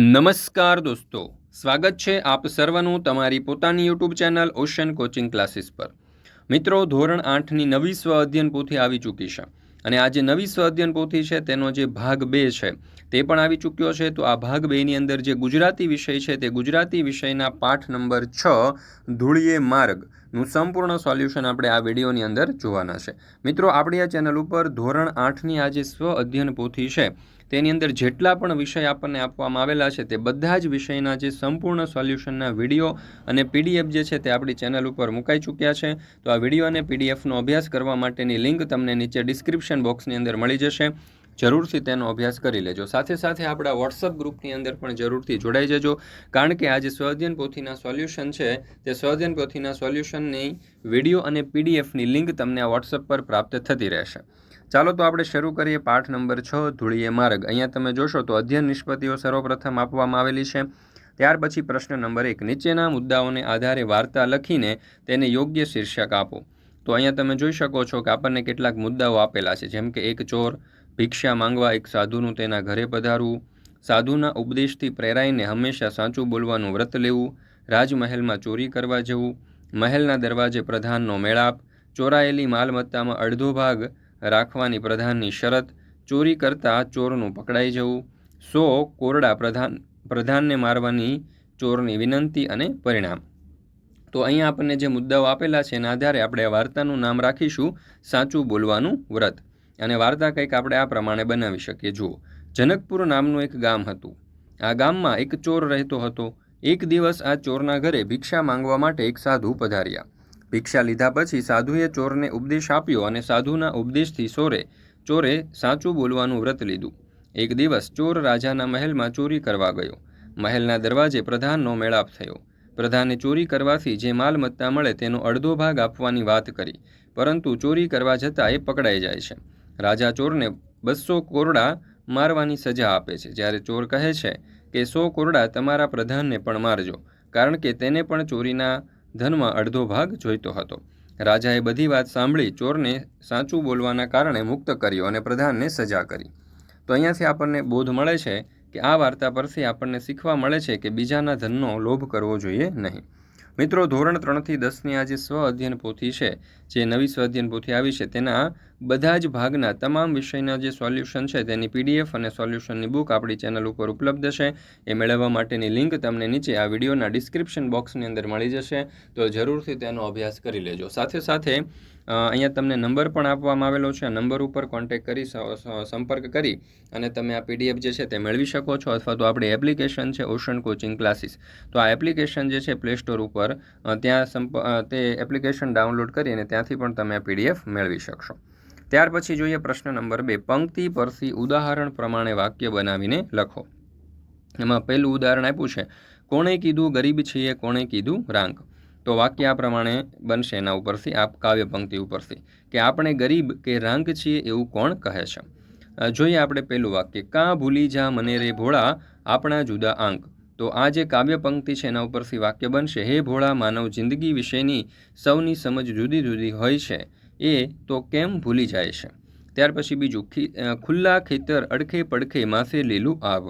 નમસ્કાર દોસ્તો. સ્વાગત છે આપ સર્વનું તમારી પોતાની YouTube channel Ocean Coaching Classes પર. મિત્રો, ધોરણ આઠની નવી સ્વ અધ્યયન પોથી આવી ચૂકી છે. અને આ જે નવી સ્વ અધ્યયન પોથી છે, તેનો જે ભાગ બે છે, તે પણ આવી ચૂક્યો છે. તો આ ભાગ બેની અંદર જે ગુજરાતી વિષય છે, તે ગુજરાતી વિષયના પાઠ નંબર છ, ધૂળીએ માર્ગનું સંપૂર્ણ સોલ્યુશન આપણે આ વિડીયોની અંદર જોવાના છે. મિત્રો, આપણી આ ચેનલ ઉપર ધોરણ આઠની આ જે સ્વ અધ્યયન પોથી છે. તેની અંદર જેટલા પણ વિષય આપણને આપવામાં આવેલા છે, તે બધા જ વિષયના જે સંપૂર્ણ સોલ્યુશનના વીડિયો અને પીડીએફ જે છે તે આપણી ચેનલ ઉપર મુકાઈ ચૂક્યા છે. તો આ વીડિયો અને પીડીએફનો અભ્યાસ કરવા માટેની લિંક તમને નીચે ડિસ્ક્રિપ્શન બોક્સની અંદર મળી જશે. જરૂરથી તેનો અભ્યાસ કરી લેજો. સાથે સાથે આપણા વોટ્સઅપ ગ્રુપની અંદર પણ જરૂરથી જોડાઈ જજો. કારણ કે આ જે સ્વઅધ્યયન પોથીના સોલ્યુશન છે. તે સ્વઅધ્યયન પોથીના સોલ્યુશનની વીડિયો અને પીડીએફની લિંક તમને આ વોટ્સઅપ પર પ્રાપ્ત થતી રહેશે. ચાલો તો આપણે શરૂ કરીએ પાઠ નંબર છ, ધૂળીએ માર્ગ. અહીંયા તમે જોશો તો અધ્યયન નિષ્પતિઓ સર્વપ્રથમ આપવામાં આવેલી છે. ત્યાર પછી પ્રશ્ન નંબર એક. નીચેના મુદ્દાઓને આધારે વાર્તા લખીને તેને યોગ્ય શીર્ષક આપો. તો અહીંયા તમે જોઈ શકો છો કે આપણને કેટલાક મુદ્દાઓ આપેલા છે. જેમ કે એક ચોર ભિક્ષા માંગવા એક સાધુનું તેના ઘરે પધારવું, સાધુના ઉપદેશથી પ્રેરાઈને હંમેશા સાચું બોલવાનું વ્રત લેવું, રાજમહેલમાં ચોરી કરવા જવું, મહેલના દરવાજે પ્રધાનનો મેળાપ, ચોરાયેલી માલમત્તામાં અડધો ભાગ રાખવાની પ્રધાનની શરત, ચોરી કરતા ચોરનું પકડાઈ જવું, સો કોરડા પ્રધાન, પ્રધાનને મારવાની ચોરની વિનંતી અને પરિણામ. તો અહીંયા આપણને જે મુદ્દાઓ આપેલા છે એના આધારે આપણે આ વાર્તાનું નામ રાખીશું, સાચું બોલવાનું વ્રત. અને વાર્તા કંઈક આપણે આ પ્રમાણે બનાવી શકીએ. જુઓ, જનકપુર નામનું એક ગામ હતું. આ ગામમાં એક ચોર રહેતો હતો. એક દિવસ આ ચોરના ઘરે ભિક્ષા માંગવા માટે એક સાધુ પધાર્યા. ભિક્ષા લીધા પછી સાધુએ ચોરને ઉપદેશ આપ્યો અને સાધુના ઉપદેશથી સોરે ચોરે સાચું બોલવાનું વ્રત લીધું. એક દિવસ ચોર રાજાના મહેલમાં ચોરી કરવા ગયો. મહેલના દરવાજે પ્રધાનનો મેળાપ થયો. પ્રધાને ચોરી કરવાથી જે માલમત્તા મળે તેનો અડધો ભાગ આપવાની વાત કરી, પરંતુ ચોરી કરવા જતાં એ પકડાઈ જાય છે. રાજા ચોરને બસો કોરડા મારવાની સજા આપે છે. જ્યારે ચોર કહે છે કે, સો કોરડા તમારા પ્રધાનને પણ મારજો. કારણ કે તેને પણ ચોરીના ધનમાં અડધો ભાગ જોઈતો હતો. રાજાએ બધી વાત સાંભળી ચોરને સાચું બોલવાના કારણે મુક્ત કર્યો અને પ્રધાનને સજા કરી. તો અહીંયાથી આપણને બોધ મળે છે કે, આ વાર્તા પરથી આપણને શીખવા મળે છે કે, બીજાના ધનનો લોભ કરવો જોઈએ નહીં. મિત્રો, ધોરણ ત્રણથી દસની આ જે સ્વ અધ્યયન પોથી છે. જે નવી સ્વ અધ્યયન પોથી આવી છે, તેના બધા જ ભાગના તમામ વિષયના જે સોલ્યુશન છે, તેની પીડીએફ અને સોલ્યુશનની બુક આપણી ચેનલ ઉપર ઉપલબ્ધ છે. એ મેળવવા માટેની લિંક તમને નીચે આ વિડીયોના ડિસ્ક્રિપ્શન બોક્સની અંદર મળી જશે. તો જરૂરથી તેનો અભ્યાસ કરી લેજો. સાથે સાથે અહીંયા તમને નંબર પણ આપવામાં આવેલો છે. આ નંબર ઉપર કોન્ટેક કરી સંપર્ક કરી અને તમે આ પીડીએફ જે છે તે મેળવી શકો છો અથવા તો આપણી એપ્લિકેશન છે ઓશન કોચિંગ ક્લાસીસ તો આ એપ્લિકેશન જે છે પ્લે સ્ટોર ઉપર ત્યાં સંપ તે એપ્લિકેશન ડાઉનલોડ કરી અને ત્યાંથી પણ તમે આ પીડીએફ મેળવી શકશો. ત્યાર પછી જોઈએ પ્રશ્ન નંબર બે. પંક્તિ પરથી ઉદાહરણ પ્રમાણે વાક્ય બનાવીને લખો. એમાં પહેલું ઉદાહરણ આપ્યું છે. કોણે કીધું ગરીબ છીએ, કોણે કીધું રાંક? તો વાક્ય આ પ્રમાણે બનશે એના ઉપરથી આ કાવ્ય પંક્તિ ઉપરથી. કે આપણે ગરીબ કે રંગ છીએ એવું કોણ કહે છે? જોઈએ આપણે પહેલું વાક્ય. કાં ભૂલી જા મને રે ભોળા, આપણા જુદા આંક તો આ જે કાવ્ય પંક્તિ છે એના ઉપરથી વાક્ય બનશે. હે ભોળા, માનવ જિંદગી વિશેની સૌની સમજ જુદી જુદી હોય છે. એ તો કેમ ભૂલી જાય છે? ત્યાર પછી બીજું ખુલ્લા ખેતર અડખે પડખે માથે લીલું આવ.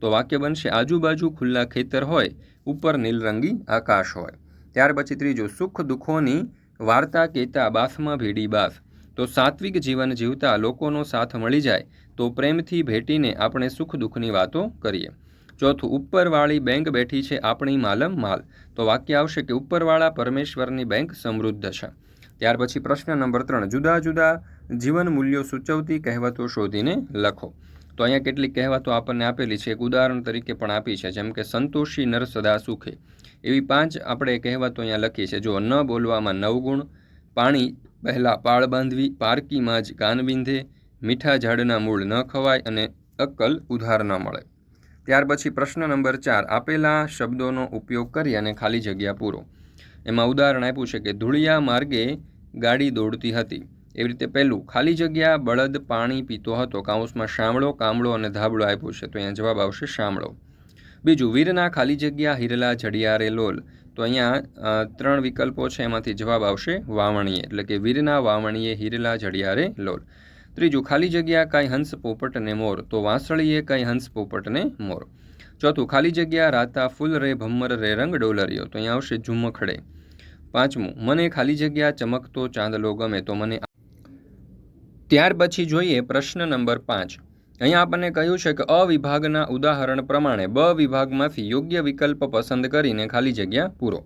તો વાક્ય બનશે, આજુબાજુ ખુલ્લા ખેતર હોય, ઉપર નીલરંગી આકાશ હોય. ત્યાર પછી ત્રીજું, સુખ દુઃખોની વાર્તા કહેતા બાસમાં ભીડી બાસ તો સાત્વિક જીવન જીવતા લોકોનો સાથ મળી જાય તો પ્રેમથી ભેટીને આપણે સુખ દુઃખની વાતો કરીએ. ચોથું, ઉપરવાળી બેંક બેઠી છે આપણી માલમ માલ. તો વાક્ય આવશે કે ઉપરવાળા પરમેશ્વરની બેંક સમૃદ્ધ છે. ત્યાર પછી પ્રશ્ન નંબર ત્રણ, જુદા જુદા જીવન મૂલ્યો સૂચવતી કહેવતો શોધીને લખો. તો અહીંયા કેટલીક કહેવતો આપણને આપેલી છે, એક ઉદાહરણ તરીકે પણ આપી છે, જેમ કે સંતોષી નર સદા સુખે. એવી પાંચ આપણે કહેવતો અહીંયા લખી છે. જો ન બોલવામાં નવગુણ, પાણી પહેલાં પાળ બાંધવી, પારકીમાં જ કાન બીંધે મીઠા ઝાડના મૂળ ન ખવાય અને અક્કલ ઉધાર ન મળે. ત્યાર પછી પ્રશ્ન નંબર ચાર, આપેલા શબ્દોનો ઉપયોગ કરી અને ખાલી જગ્યા પૂરો. એમાં ઉદાહરણ આપ્યું છે કે, ધૂળિયા માર્ગે ગાડી દોડતી હતી. એવી રીતે પહેલું, ખાલી જગ્યા બળદ પાણી પીતો હતો કાઉન્સમાં શામળો, કામળો અને ધાબળો આપ્યો છે. તો અહીંયા જવાબ આવશે શામળો. બીજું, વીરના ખાલી જગ્યા, હિરલા, જડિયારે, લોલ. તો અહીંયા ત્રણ વિકલ્પો છે, એમાંથી જવાબ આવશે વાવણીએ, એટલે કે વીરના, વાવણીએ, હિરલા, જડિયારે, લોલ. ત્રીજું, ખાલી જગ્યા, કાંઈ હંસ, પોપટ ને મોર. તો વાંસળીએ, કાંઈ હંસ, પોપટ ને મોર. ચોથું, ખાલી જગ્યા, રાતા, ફૂલ રે, ભમ્મર રે, રંગ ડોલરિયો. તો અહીંયા આવશે ઝુમખડે. પાંચમું, મને ખાલી જગ્યા ચમકતો ચાંદલો ગમે, તો મને ત્યાર પછી જોઈએ પ્રશ્ન નંબર પાંચ. અહીંયા આપણને કહ્યું છે કે અ વિભાગના ઉદાહરણ પ્રમાણે બ વિભાગમાંથી યોગ્ય વિકલ્પ પસંદ કરીને ખાલી જગ્યા પૂરો.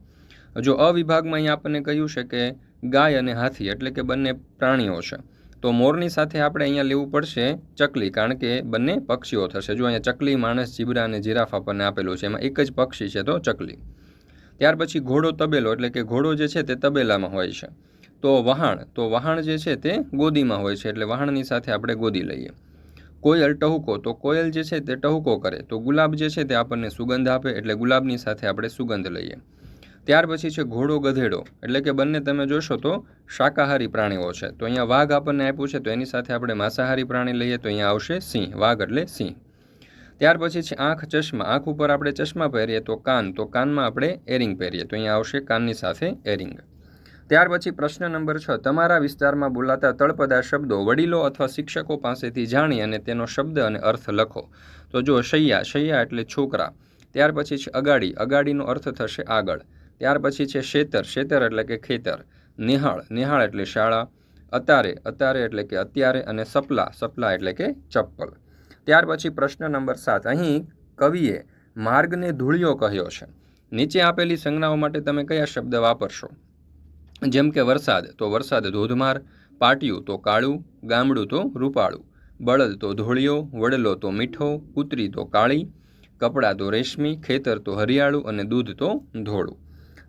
જો અ વિભાગમાં અહીંયા આપણને કહ્યું છે કે ગાય અને હાથી એટલે કે બંને પ્રાણીઓ છે, તો મોરની સાથે આપણે અહીંયા લેવું પડશે ચકલી, કારણ કે બંને પક્ષીઓ થશે. જો અહીંયા ચકલી, માણસ, જીબ્રા અને જીરાફ આપણને આપેલું છે, એમાં એક જ પક્ષી છે તો ચકલી. ત્યાર પછી ઘોડો તબેલો એટલે કે ઘોડો જે છે તે તબેલામાં હોય છે. તો વહાણ તો વહાણ જે છે તે ગોદીમાં હોય છે, એટલે વહાણની સાથે આપણે ગોદી લઈએ. કોયલ ટહુકો, તો કોયલ જે છે તે ટહુકો કરે. તો ગુલાબ જે છે તે આપણને સુગંધ આપે, એટલે ગુલાબની સાથે આપણે સુગંધ લઈએ. ત્યાર પછી છે ઘોડો ગધેડો, એટલે કે બંને તમે જોશો તો શાકાહારી પ્રાણીઓ છે. તો અહીંયા વાઘ આપણને આપ્યું છે, તો એની સાથે આપણે માંસાહારી પ્રાણી લઈએ, તો અહીંયા આવશે સિંહ, વાઘ એટલે સિંહ. ત્યાર પછી છે આંખ, ચશ્મા, આંખ ઉપર આપણે ચશ્મા પહેરીએ તો કાન, તો કાનમાં આપણે એરિંગ પહેરીએ, તો અહીંયા આવશે કાનની સાથે એરિંગ ત્યાર પછી પ્રશ્ન નંબર છ. તમારા વિસ્તારમાં બોલાતા તળપદા શબ્દો વડીલો અથવા શિક્ષકો પાસેથી જાણી અને તેનો શબ્દ અને અર્થ લખો. તો જો શૈયા શૈયા એટલે છોકરા. ત્યાર પછી છે અગાડી. અગાડીનો અર્થ થશે આગળ. ત્યાર પછી છે શેતર. શેતર એટલે કે ખેતર. નિહાળ. નિહાળ એટલે શાળા. અતારે. અતારે એટલે કે અત્યારે અને સપલા. સપલા એટલે કે ચપ્પલ. ત્યાર પછી પ્રશ્ન નંબર સાત. અહીં કવિએ માર્ગને ધૂળિયો કહ્યો છે. નીચે આપેલી સંજ્ઞાઓ માટે તમે કયા શબ્દ વાપરશો? જેમ કે વરસાદ, તો વરસાદ ધોધમાર, પાટિયું તો કાળું, ગામડું તો રૂપાળું, બળદ તો ધોળિયો, વડલો તો મીઠો, કૂતરી તો કાળી, કપડાં તો રેશમી, ખેતર તો હરિયાળું અને દૂધ તો ધોળું.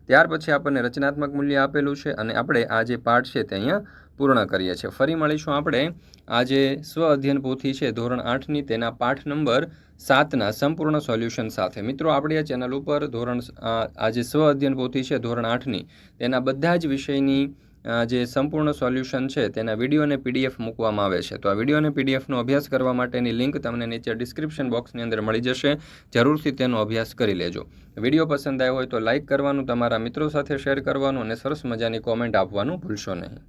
ત્યાર પછી આપણને રચનાત્મક મૂલ્ય આપેલું છે અને આપણે આ જે પાઠ છે તે અહીંયા પૂર્ણ કરીએ છીએ. ફરી મળીશું આપણે આજે સ્વ અધ્યયન પોથી છે, ધોરણ આઠની તેના પાઠ નંબર સાતના સંપૂર્ણ સોલ્યુશન સાથે. મિત્રો, આપણી આ ચેનલ ઉપર ધોરણ આજે સ્વ અધ્યયન પોથી છે, ધોરણ આઠની, તેના બધા જ વિષયની જે સંપૂર્ણ સોલ્યુશન છે, તેના વીડિયો અને પીડીએફ મૂકવામાં આવે છે. તો આ વીડિયો અને પીડીએફનો અભ્યાસ કરવા માટેની લિંક તમને નીચે ડિસ્ક્રિપ્શન બોક્સની અંદર મળી જશે. જરૂરથી તેનો અભ્યાસ કરી લેજો. વીડિયો પસંદ આવ્યો હોય તો લાઇક કરવાનું, તમારા મિત્રો સાથે શેર કરવાનું અને સરસ મજાની કોમેન્ટ આપવાનું ભૂલશો નહીં.